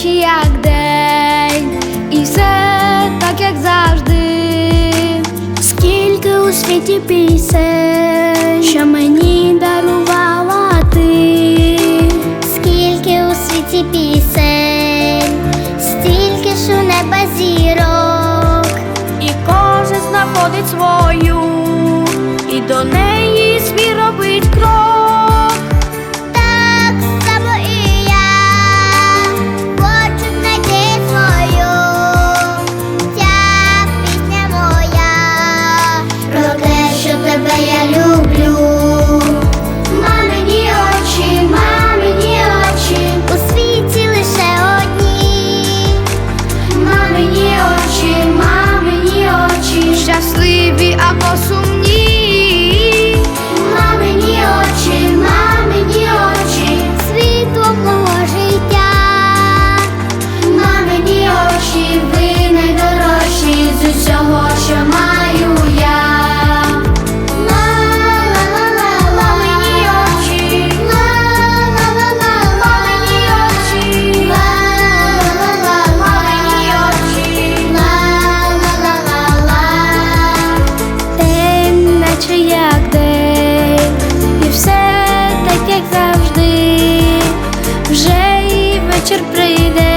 наче як день, і все так, як завжди, скільки у світі пісень, що мені дарувала ти, скільки у світі пісень, стільки ж у неба зірок, і кожен знаходить свою і до неї. наче як день, і все так, як завжди, вже і вечір прийде.